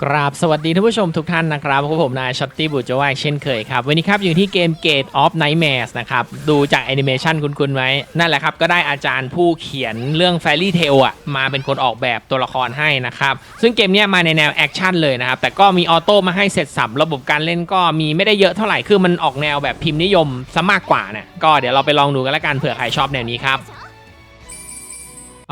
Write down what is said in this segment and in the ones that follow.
กราบสวัสดีท่านผู้ชมทุกท่านนะครับพบผมนายช็อตตี้บุจวายเช่นเคยครับ วันนี้ครับอยู่ที่เกม Gate of Nightmares นะครับ ดูจากแอนิเมชันคุ้นๆไหมนั่นแหละครับก็ได้อาจารย์ผู้เขียนเรื่อง Fairy Tail อะมาเป็นคนออกแบบตัวละครให้นะครับ ซึ่งเกมนี้มาในแนวแอคชั่นเลยนะครับ แต่ก็มีออโต้มาให้เสร็จสับระบบการเล่นก็มีไม่ได้เยอะเท่าไหร่คือมันออกแนวแบบพิมพ์นิยมซะมากกว่าเนี่ยก็เดี๋ยวเราไปลองดูกันละกันเผื่อใครชอบแนวนี้ครับ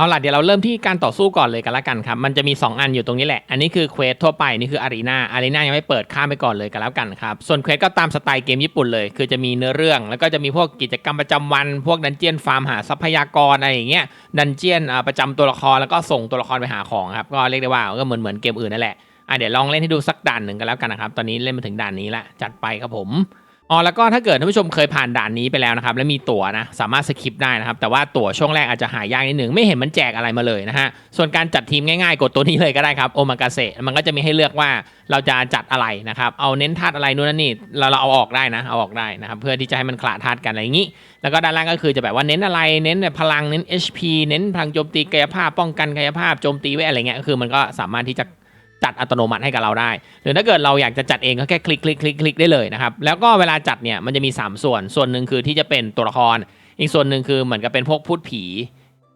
เอาล่ะเดี๋ยวเราเริ่มที่การต่อสู้ก่อนเลยกันละกันครับ มันจะมี 2 อันอยู่ตรงนี้แหละ อันนี้คือเควสทั่วไป นี่คืออารีนาอารีนายังไม่เปิดข้ามไปก่อนเลยกันแล้วกันครับ ส่วนเควสก็ตามสไตล์เกมญี่ปุ่นเลย คือจะมีเนื้อเรื่อง แล้วก็จะมีพวกกิจกรรมประจำวัน พวกดันเจียนฟาร์มหาทรัพยากรอะไรอย่างเงี้ย ดันเจียนประจำตัวละครแล้วก็ส่งตัวละครไปหาของครับ ก็เรียกได้ว่าก็เหมือนเหมือนเกมอื่นนั่นแหละอะเดี๋ยวลองเล่นให้ดูสักด่านหนึ่งกันแล้วกันนะครับ ตอนนี้เล่นมาถึงด่านนี้ละจัดไปครับผม อ๋อแล้วก็ถ้าเกิดท่านผู้ชมเคยผ่านด่านนี้ไปแล้วนะครับแล้วมีตั๋วนะสามารถสคิปได้นะครับแต่ว่าตั๋วช่วงแรกอาจจะหายากนิดหนึ่งไม่เห็นมันแจกอะไรมาเลยนะฮะส่วนการจัดทีมง่ายๆ กดตัวนี้เลยก็ได้ครับโอมากาเซมันก็จะมีให้เลือกว่าเราจะจัดอะไรนะครับเอาเน้นธาตุอะไรนู่นนั่นนี่เราเราเอาออกได้นะเอาออกได้นะครับเพื่อที่จะให้มันขลาดธาตุกันอะไรอย่างนี้ แล้วก็ด้านล่างก็คือจะแบบว่าเน้นอะไรเน้นพลังเน้น HP เน้นพลังโจมตีกายภาพป้องกันกายภาพโจมตีไว้อะไรเงี้ยก็คือมันก็สามารถที่จะ จัดอัตโนมัติให้กับเราได้ หรือถ้าเกิดเราอยากจะจัดเองก็แค่คลิกคลิกคลิกคลิกได้เลยนะครับ แล้วก็เวลาจัดเนี่ยมันจะมี 3 ส่วน ส่วนหนึ่งคือที่จะเป็นตัวละคร อีกส่วนหนึ่งคือเหมือนกับเป็นพวกพูดผี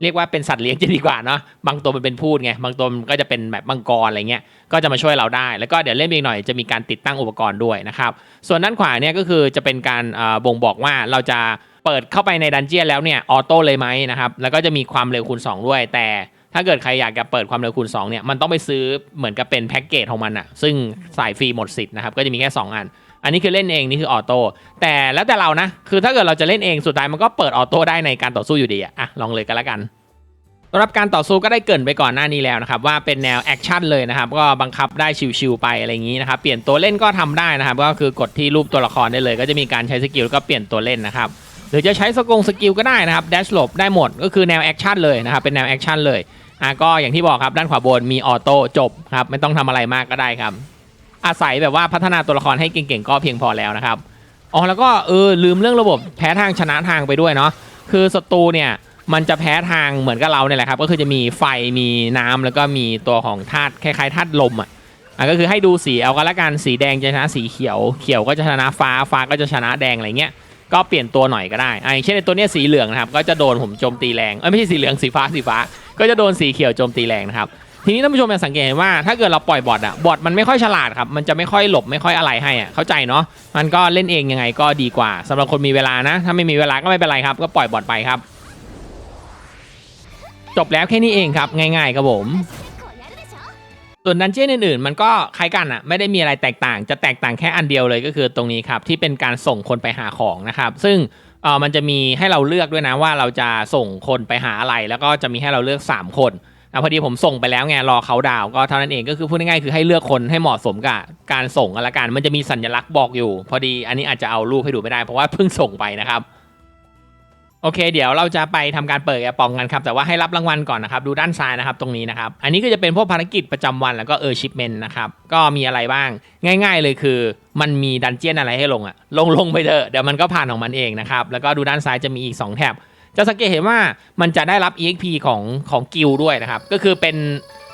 เรียกว่าเป็นสัตว์เลี้ยงจะดีกว่าเนาะ บางตัวมันเป็นพูดไง บางตัวมันก็จะเป็นแบบมังกรอะไรเงี้ย ก็จะมาช่วยเราได้ แล้วก็เดี๋ยวเล่นอีกหน่อยจะมีการติดตั้งอุปกรณ์ด้วยนะครับ ส่วนด้านขวาเนี่ยก็คือจะเป็นการบ่งบอกว่าเราจะเปิดเข้าไปในดันเจียนแล้วเนี่ยออโต้เลยไหมนะครับ แล้วก็จะมีความเร็วคูณ2 ด้วย แต่ ถ้าเกิดใครอยากจะเปิดความเร็วคูณ2เนี่ยมันต้องไปซื้อเหมือนกับเป็นแพ็กเกจของมันอะซึ่งสายฟรีหมดสิทธิ์นะครับก็จะมีแค่ 2 อัน อันนี้คือเล่นเองนี่คือออโต้แต่แล้วแต่เรานะ คือถ้าเกิดเราจะเล่นเองสุดท้ายมันก็เปิดออโต้ได้ในการต่อสู้อยู่ดีอะอะลองเลยกันละกันสำหรับการต่อสู้ก็ได้เกินไปก่อนหน้านี้แล้วนะครับว่าเป็นแนวแอคชั่นเลยนะครับก็บังคับได้ชิวๆไปอะไรอย่างนี้นะครับเปลี่ยนตัวเล่นก็ทำได้นะครับก็คือกดที่รูปตัวละครได้เลย ก็จะมีการใช้สกิลก็เปลี่ยนตัวเล่นนะครับหรือจะใช้สกงสกิลก็ได้นะครับ dash หลบได้หมดก็คือแนวแอคชั่นเลยนะครับเป็นแนวแอคชั่นเลย ก็อย่างที่บอกครับด้านขวาบนมีออโต้จบครับไม่ต้องทำอะไรมากก็ได้ครับ อาศัยแบบว่าพัฒนาตัวละครให้เก่งๆก็เพียงพอแล้วนะครับอ๋อแล้วก็เออลืมเรื่องระบบแพ้ทางชนะทางไปด้วยเนาะคือศัตรูเนี่ยมันจะแพ้ทางเหมือนกับเราเนี่ยแหละครับ ก็คือจะมีไฟมีน้ำแล้วก็มีตัวของธาตุคล้ายๆธาตุลมอะอะก็คือให้ดูสีเอากันละกันสีแดงจะชนะสีเขียว เขียวก็จะชนะฟ้าฟ้าก็จะชนะแดงอะไรเงี้ย ก็เปลี่ยนตัวหน่อยก็ได้อะอย่าเช่นในตัวเนี้ยสีเหลืองนะครับ ก็จะโดนผมโจมตีแรงเอ้ยไม่ใช่สีเหลืองสีฟ้าสีฟ้า ก็จะโดนสีเขียวโจมตีแรงนะครับ ทีนี้ท่านผู้ชมจะสังเกตเห็นว่าถ้าเกิดเราปล่อยบอทอะบอทมันไม่ค่อยฉลาดครับ มันจะไม่ค่อยหลบไม่ค่อยอะไรให้อะเข้าใจเนาะ มันก็เล่นเองยังไงก็ดีกว่าสำหรับคนมีเวลานะ ถ้าไม่มีเวลาก็ไม่เป็นไรครับ ก็ปล่อยบอทไปครับ จบแล้วแค่นี้เองครับ ง่าย ๆ ครับผม ส่วนดันเจี้ยนอื่นๆ มันก็คล้ายกันอะไม่ได้มีอะไรแตกต่าง จะแตกต่างแค่อันเดียวเลยก็คือตรงนี้ครับ ที่เป็นการส่งคนไปหาของนะครับ ซึ่งเออมันจะมีให้เราเลือกด้วยนะว่าเราจะส่งคนไปหาอะไร แล้วก็จะมีให้เราเลือก 3 คนอะพอดีผมส่งไปแล้วไงรอเขาดาวก็เท่านั้นเองก็คือพูดง่ายๆคือให้เลือกคนให้เหมาะสมกับการส่งกันละกันมันจะมีสัญลักษณ์บอกอยู่ พอดีอันนี้อาจจะเอารูปให้ดูไม่ได้เพราะว่าเพิ่งส่งไปนะครับ โอเค เดี๋ยวเราจะไปทำการเปิดแอร์ปองกันครับ แต่ว่าให้รับรางวัลก่อนนะครับ ดูด้านซ้ายนะครับตรงนี้นะครับ อันนี้ก็จะเป็นพวกภารกิจประจำวันแล้วก็เออชิปเมนนะครับ ก็มีอะไรบ้าง ง่าย ๆ เลยคือ มันมีดันเจียนอะไรให้ลงอะลงลงไปเถอะเดี๋ยวมันก็ผ่านของมันเองนะครับ แล้วก็ดูด้านซ้ายจะมีอีก 2 แท็บจะสังเกตเห็นว่ามันจะได้รับ EXP ของของกิลด้วยนะครับ ก็คือเป็น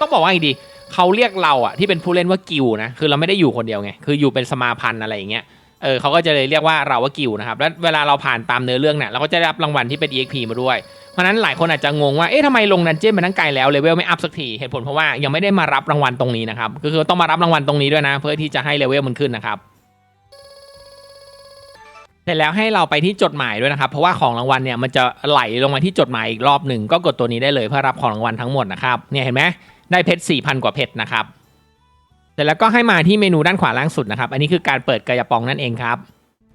ต้องบอกว่าไงดีเขาเรียกเราอะที่เป็นผู้เล่นว่ากิลนะคือเราไม่ได้อยู่คนเดียวไงคืออยู่เป็นสมาพันธ์อะไรอย่างเงี้ย เออเขาก็จะเลยเรียกว่าเราว่ากิลนะครับ แล้วเวลาเราผ่านตามเนื้อเรื่องเนี่ยเราก็จะได้รับรางวัลที่เป็น EXP มาด้วย เพราะนั้นหลายคนอาจจะงงว่า เอ๊ะทำไมลงดันเจี้ยนมาตั้งไกลแล้วเลเวลไม่อัพสักที เหตุผลเพราะว่ายังไม่ได้มารับรางวัลตรงนี้นะครับ ก็คือต้องมารับรางวัลตรงนี้ด้วยนะ เพื่อที่จะให้เลเวลมันขึ้นนะครับเสร็จแล้วให้เราไปที่จดหมายด้วยนะครับ เพราะว่าของรางวัลเนี่ยมันจะไหลลงมาที่จดหมายอีกรอบหนึ่งก็กดตัวนี้ได้เลยเพื่อรับของรางวัลทั้งหมดนะครับเนี่ยเห็นไหมได้เพชร4,000 กว่าเพชรนะครับ ร็จแล้วก็ให้มาที่เมนูด้านขวาล่างสุดนะครับ อันนี้คือการเปิดกระปองนั่นเองครับ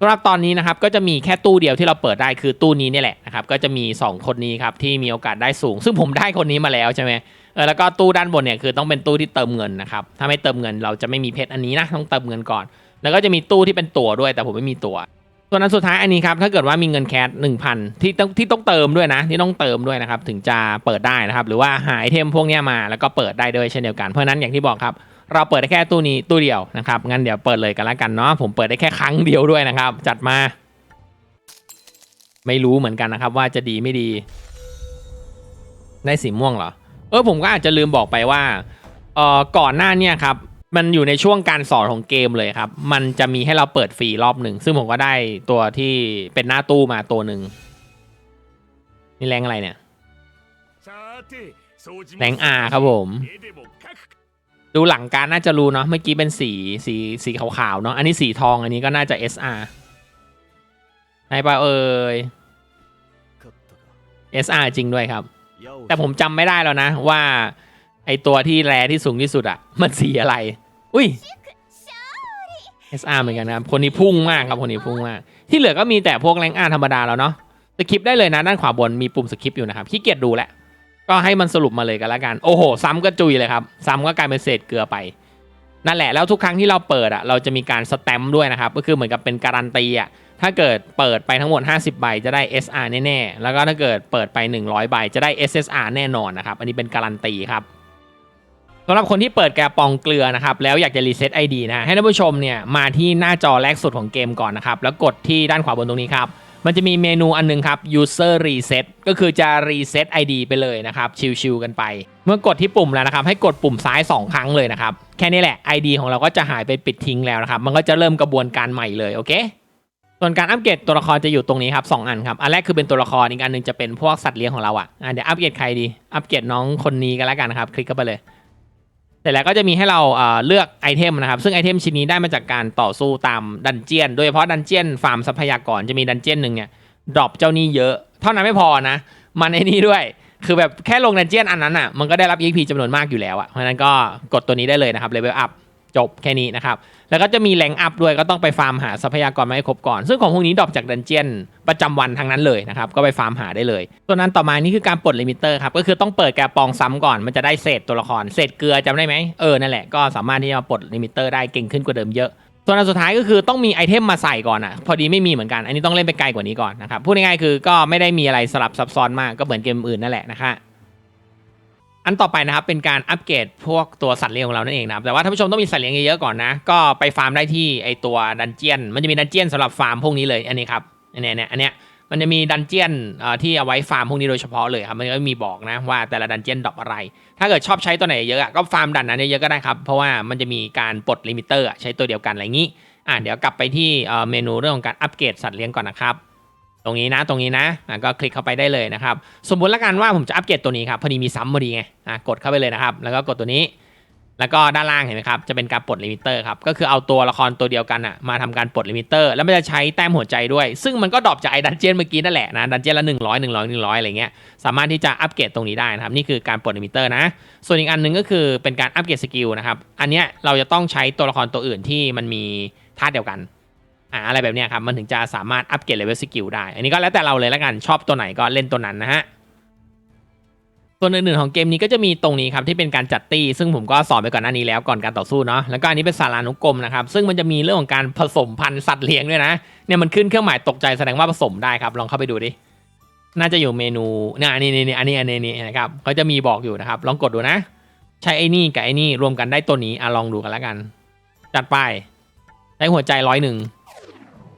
สำหรับตอนนี้นะครับก็จะมีแค่ตู้เดียวที่เราเปิดได้คือตู้นี้นี่แหละนะครับก็จะมี 2 คนนี้ครับที่มีโอกาสได้สูง ซึ่งผมได้คนนี้มาแล้วใช่ไหมเออแล้วก็ตู้ด้านบนเนี่ยคือต้องเป็นตู้ที่เติมเงินนะครับถ้าไม่เติมเงินเราจะไม่มีเพชรอันนี้นะต้องเติมเงินก่อน แล้วก็จะมีตู้ที่เป็นตั๋วด้วย แต่ผมไม่มีตั๋วส่วนอันสุดท้ายอันนี้ครับถ้าเกิดว่ามีเงินแคสหนึ่งพันที่ต้องที่ต้องเติมด้วยนะ ที่ต้องเติมด้วยนะครับถึงจะเปิดได้นะครับหรือว่าหาไอเทมพวกนี้มาแล้วก็เปิดได้ด้วยเช่นเดียวกันเพราะนั้นอย่างที่บอกครับ เราเปิดได้แค่ตู้นี้ตู้เดียวนะครับ งั้นเดี๋ยวเปิดเลยกันแล้วกันเนาะ ผมเปิดได้แค่ครั้งเดียวด้วยนะครับ จัดมา ไม่รู้เหมือนกันนะครับ ว่าจะดีไม่ดี ได้สีม่วงเหรอ เออผมก็อาจจะลืมบอกไปว่า เออก่อนหน้าเนี่ยครับมันอยู่ในช่วงการสอนของเกมเลยครับ มันจะมีให้เราเปิดฟรีรอบหนึ่ง ซึ่งผมก็ได้ตัวที่เป็นหน้าตู้มาตัวหนึ่งนี่แรงอะไรเนี่ย แรงอาครับผม ดูหลังการน่าจะรู้เนาะเมื่อกี้เป็นสีสีสีขาวๆเนาะอันนี้สีทองอันนี้ก็น่าจะ SR ไหนปะเอ่ย SR จริงด้วยครับ แต่ผมจำไม่ได้แล้วนะ ว่า ไอตัวที่แรที่สูงที่สุดอะมันสีอะไร อุ้ย SR เหมือนกันนะครับ คนนี้พุ่งมากครับคนนี้พุ่งมาก ที่เหลือก็มีแต่พวกแรงอาธรรมดาแล้วเนาะสคริปได้เลยนะด้านขวาบนมีปุ่มสคริปอยู่นะครับขี้เกียจดูแหละ ก็ให้มันสรุปมาเลยกันล้วกัน โอ้โห ซ้ำก็จุยเลยครับ ซ้ำก็กลายเป็นเศษเกลือไป นั่นแหละ แล้วทุกครั้งที่เราเปิดอะเราจะมีการสแตมป์ด้วยนะครับ ก็คือเหมือนกับเป็นการันตีอะถ้าเกิดเปิดไปทั้งหมด 50 ใบจะได้ SR แน่ๆ แล้วก็ถ้าเกิดเปิดไป 100 ใบจะได้ SSR แน่นอนนะครับ อันนี้เป็นการันตีครับสำหรับคนที่เปิดแกปองเกลือนะครับ แล้วอยากจะรีเซ็ต ID นะ ให้ท่านผู้ชมเนี่ยมาที่หน้าจอแรกสุดของเกมก่อนนะครับ แล้วกดที่ด้านขวาบนตรงนี้ครับ มันจะมีเมนูอันหนึงครับ user reset ก็คือจะ reset ID ไปเลยนะครับ ชิวๆกันไป เมื่อกดที่ปุ่มแล้วนะครับ ให้กดปุ่มซ้าย 2 ครั้งเลยนะครับ แค่นี้แหละ ID ของเราก็จะหายไปปิดทิ้งแล้วนะครับ มันก็จะเริ่มกระบวนการใหม่เลย โอเค ส่วนการอัปเกรดตัวละครจะอยู่ตรงนี้ครับสองอันครับ อันแรกคือเป็นตัวละคร อีกอันหนึงจะเป็นพวกสัตว์เลี้ยงของเราอะอะเดี๋ยวอัปเกรดใครดี อัปเกรดน้องคนนี้กันแล้วกันนะครับ คลิกเข้าไปเลย สร็จแล้วก็จะมีให้เราเลือกไอเทมนะครับ ซึ่งไอเทมชิ้นนี้ได้มาจากการต่อสู้ตามดันเจียน โดยเฉพาะดันเจียนฟาร์มทรัพยากรจะมีดันเจียนหนึ่งเนี่ยดรอปเจ้านี้เยอะ เท่านั้นไม่พอนะ มันไอ้นี่ด้วย คือแบบแค่ลงดันเจียนอันนั้นอะ มันก็ได้รับ EXP จำนวนมากอยู่แล้วอะ เพราะฉะนั้นก็กดตัวนี้ได้เลยนะครับเลเวลอัพ จบแค่นี้นะครับ แล้วก็จะมีแรงอัพด้วยก็ต้องไปฟาร์มหาทรัพยากรมาให้ครบก่อน ซึ่งของพวกนี้ดรอปจากดันเจียนประจำวันทั้งนั้นเลยนะครับ ก็ไปฟาร์มหาได้เลย ตัวนั้นต่อมานี่คือการปลดลิมิเตอร์ครับ ก็คือต้องเปิดแกปองซ้ำก่อน มันจะได้เศษตัวละคร เศษเกลือจำได้ไหมเออ นั่นแหละ ก็สามารถที่จะปลดลิมิเตอร์ได้เก่งขึ้นกว่าเดิมเยอะส่วนอันสุดท้ายก็คือต้องมีไอเทมมาใส่ก่อนอะพอดีไม่มีเหมือนกัน อันนี้ต้องเล่นไปไกลกว่านี้ก่อนนะครับพูดง่ายๆคือก็ไม่ได้มีอะไรสลับซับซ้อนมากก็เหมือนเกมอื่นนั่นแหละนะคะ อันต่อไปนะครับเป็นการอัปเกรดพวกตัวสัตว์เลี้ยงของเรานั่นเองนะครับแต่ว่าท่านผู้ชมต้องมีสัตว์เลี้ยงเยอะๆก่อนนะ ก็ไปฟาร์มได้ที่ไอตัวดันเจียน มันจะมีดันเจียนสำหรับฟาร์มพวกนี้เลยอันนี้ครับอันนี้เนี่ยอันเนี้ยมันจะมีดันเจียนอ่อที่เอาไว้ฟาร์มพวกนี้โดยเฉพาะเลยครับมันก็มีบอกนะว่าแต่ละดันเจียนดรอปอะไร ถ้าเกิดชอบใช้ตัวไหนเยอะก็ฟาร์มดันนั้นเยอะๆก็ได้ครับเพราะว่ามันจะมีการปลดลิมิเตอร์ใช้ตัวเดียวกันอะไรงี้อะเดี๋ยวกลับไปที่เอ่อเมนูเรื่องของการอัปเกรดสัตว์เลี้ยงก่อนนะครับ ตรงนี้นะตรงนี้นะอะก็คลิกเข้าไปได้เลยนะครับ สมมุติละกันว่าผมจะอัปเกรดตัวนี้ครับพอดีมีซ้ำพอดีไงอะกดเข้าไปเลยนะครับ แล้วก็กดตัวนี้ แล้วก็ด้านล่างเห็นไหมครับจะเป็นการปลดลิมิเตอร์ครับก็คือเอาตัวละครตัวเดียวกันอะมาทำการปลดลิมิเตอร์แล้วมันจะใช้แต้มหัวใจด้วย ซึ่งมันก็ดรอปจากไอ้ดันเจียนเมื่อกี้นั่นแหละนะดันเจียนละ 100 100 100อะไรเงี้ยสามารถที่จะอัปเกรดตรงนี้ได้นะครับนี่คือการปลดลิมิเตอร์นะ ส่วนอีกอันหนึงก็คือเป็นการอัปเกรดสกิลนะครับอันเนี้ยเราจะต้องใช้ตัวละครตัวอื่นที่มันมีธาตุเดียวกัน อ่าอะไรแบบนี้ครับมันถึงจะสามารถอัปเกรดเลเวลสกิลได้ อันนี้ก็แล้วแต่เราเลยแล้วกันชอบตัวไหนก็เล่นตัวนั้นนะฮะส่วนอื่นๆของเกมนี้ก็จะมีตรงนี้ครับที่เป็นการจัดตี้ซึ่งผมก็สอนไปก่อนหน้านี้แล้วก่อนการต่อสู้เนาะแล้วก็อันนี้เป็นสารานุกรมนะครับซึ่งมันจะมีเรื่องของการผสมพันธุ์สัตว์เลี้ยงด้วยนะเนี่ยมันขึ้นเครื่องหมายตกใจแสดงว่าผสมได้ครับลองเข้าไปดูดิน่าจะอยู่เมนูเนี่ยอันนี้นี่นี่อันนี้อันนี้นี่นะครับเขาจะมีบอกอยู่นะครับลองกดดูนะ ใช้ไอ้นี่กับไอ้นี่รวมกันได้ตัวนี้อะลองดูกันแล้วกัน จัดไปได้หัวใจร้อยหนึ่ง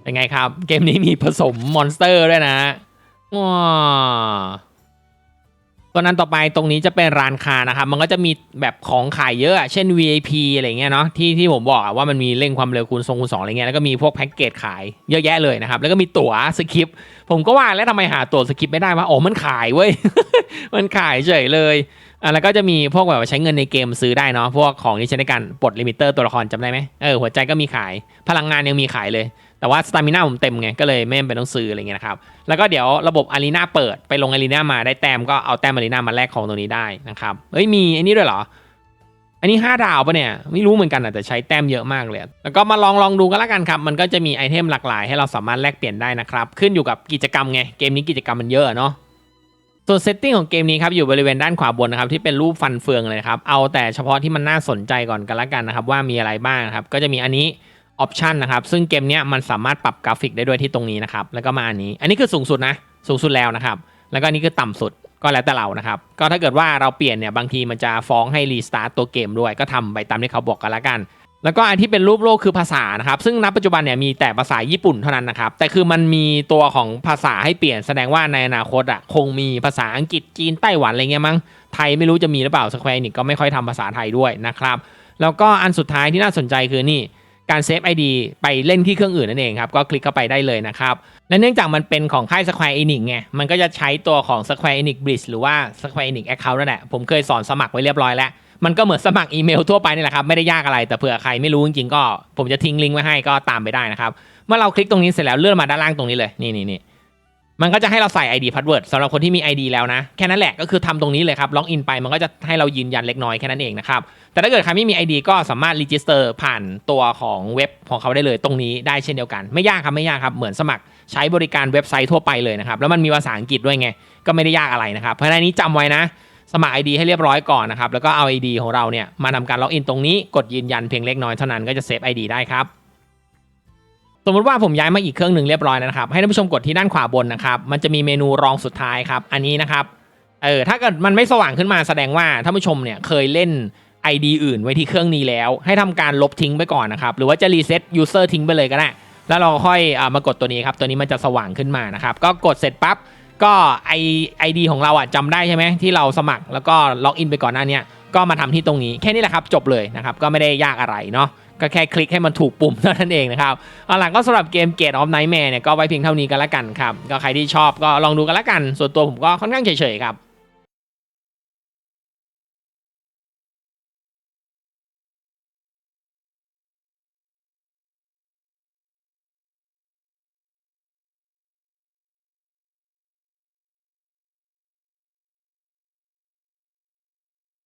เป็นไงครับ เกมนี้มีผสมมอนสเตอร์ด้วยนะว้าตัวนั้นต่อไปตรงนี้จะเป็นร้านค้านะครับ มันก็จะมีแบบของขายเยอะ เช่น VIP อะไรเงี้ยเนาะที่ที่ผมบอกว่ามันมีเร่งความเร็วคูณทรงคูณสองอะไรเงี้ยแล้วก็มีพวกแพ็กเกจขายเยอะแยะเลยนะครับ แล้วก็มีตั๋วสคริปผมก็ว่าแล้วทำไมหาตั๋วสคริปไม่ได้วะอ๋อมันขายเว้ย มันขายเฉยเลยอะแล้วก็จะมีพวกแบบใช้เงินในเกมซื้อได้เนาะพวกของที่ใช้ในการปลดลิมิเตอร์ตัวละครจำได้ไหมเออหัวใจก็มีขายพลังงานยังมีขายเลย แต่ว่าสตามิน่าผมเต็มไงก็เลยไม่จำเป็นต้องซื้ออะไรเงี้ยนะครับแล้วก็เดี๋ยวระบบอารีนาเปิดไปลงอารีนามาได้แต้มก็เอาแต้มอารีนามาแลกของตรงนี้ได้นะครับเฮ้ยมีอ้นี่ด้วยเหรอ อันนี้ 5 ดาวปะเนี่ยไม่รู้เหมือนกันอะแต่ใช้แต้มเยอะมากเลย แล้วก็มาลองลองดูกันละกันครับมันก็จะมีไอเทมหลากหลายให้เราสามารถแลกเปลี่ยนได้นะครับขึ้นอยู่กับกิจกรรมไงเกมนี้กิจกรรมมันเยอะเนาะส่วนเซตติ้งของเกมนี้ครับอยู่บริเวณด้านขวาบนนะครับที่เป็นรูปฟันเฟืองเลยครับเอาแต่เฉพาะที่มันน่าสนใจก่อนกันละกันนะครับว่ามีอะไรบ้างครับก็จะมีอันนี้ ออปชันนะครับ ซึ่งเกมนี้มันสามารถปรับกราฟิกได้ด้วยที่ตรงนี้นะครับ แล้วก็มาอันนี้ อันนี้คือสูงสุดนะ สูงสุดแล้วนะครับ แล้วก็นนี้คือต่ำสุด ก็แล้วแต่เรานะครับ ก็ถ้าเกิดว่าเราเปลี่ยนเนี่ย บางทีมันจะฟ้องให้รีสตาร์ตตัวเกมด้วย ก็ทำไปตามที่เขาบอกกันละกัน แล้วก็อันที่เป็นรูปโลกคือภาษานะครับ ซึ่งณปัจจุบันเนี่ยมีแต่ภาษาญี่ปุ่นเท่านั้นนะครับ แต่คือมันมีตัวของภาษาให้เปลี่ยน แสดงว่าในอนาคตอะคงมีภาษาอังกฤษ จีน ไต้หวันอะไรเงี้ยมั้ง ไทยไม่รู้จะมีหรือเปล่าสแควร์นิกก็ไม่ค่อยทำภาษาไทยด้วยนะครับ แล้วก็อันสุดท้ายที่น่าสนใจคือนี่ การเซฟ ID ไปเล่นที่เครื่องอื่นนั่นเองครับ ก็คลิกเข้าไปได้เลยนะครับ และเนื่องจากมันเป็นของค่าย Square Enix ไง มันก็จะใช้ตัวของ Square Enix Bridge หรือว่า Square Enix Account นั่นแหละ ผมเคยสอนสมัครไว้เรียบร้อยแล้ว มันก็เหมือนสมัครอีเมลทั่วไปนี่แหละครับ ไม่ได้ยากอะไร แต่เผื่อใครไม่รู้จริงๆก็ ผมจะทิ้งลิงก์ไว้ให้ก็ตามไปได้นะครับ เมื่อเราคลิกตรงนี้เสร็จแล้วเลื่อนมาด้านล่างตรงนี้เลย นี่นี่นี่มันก็จะให้เราใส่ ID password สำหรับคนที่มี ID แล้วนะ แค่นั้นแหละก็คือทำตรงนี้เลยครับล็อกอินไปมันก็จะให้เรายืนยันเล็กน้อยแค่นั้นเองนะครับ แต่ถ้าเกิดใครไม่มี ID ก็สามารถรีจิสเตอร์ผ่านตัวของเว็บของเขาได้เลยตรงนี้ได้เช่นเดียวกัน ไม่ยากครับไม่ยากครับเหมือนสมัครใช้บริการเว็บไซต์ทั่วไปเลยนะครับแล้วมันมีภาษาอังกฤษด้วยไงก็ไม่ได้ยากอะไรนะครับ เพราะฉะนั้นนี้จำไว้นะ สมัคร ID ให้เรียบร้อยก่อนนะครับแล้วก็เอา ID ของเราเนี่ยมาทำการล็อกอินตรงนี้กดยืนยันเพียงเล็กน้อยเท่านั้นก็จะเซฟ ID ได้ครับสมมติว่าผมย้ายมาอีกเครื่องหนึ่งเรียบร้อยแล้วนะครับ ให้ท่านผู้ชมกดที่ด้านขวาบนนะครับ มันจะมีเมนูรองสุดท้ายครับ อันนี้นะครับ เออ ถ้าเกิดมันไม่สว่างขึ้นมาแสดงว่าท่านผู้ชมเนี่ยเคยเล่น ID อื่นไว้ที่เครื่องนี้แล้ว ให้ทำการลบทิ้งไปก่อนนะครับ หรือว่าจะรีเซ็ตยูเซอร์ทิ้งไปเลยก็ได้ แล้วเราค่อยอมากดตัวนี้ครับ ตัวนี้มันจะสว่างขึ้นมานะครับ ก็กดเสร็จปั๊บ ก็ไอไอดีของเราอะจำได้ใช่ไหมที่เราสมัครแล้วก็ล็อกอินไปก่อนหน้าเนี้ยก็มาทำที่ตรงนี้แค่นี้แหละครับจบเลยนะครับ ก็ไม่ได้ยากอะไรเนาะก็แค่คลิกให้มันถูกปุ่มเท่านั้นเองนะครับเอาหลังก็สำหรับเกมเกตออฟไนท์แมร์เนี่ยก็ไว้เพียงเท่านี้กันละกันครับก็ใครที่ชอบก็ลองดูกันละกัน ส่วนตัวผมก็ค่อนข้างเฉยๆครับ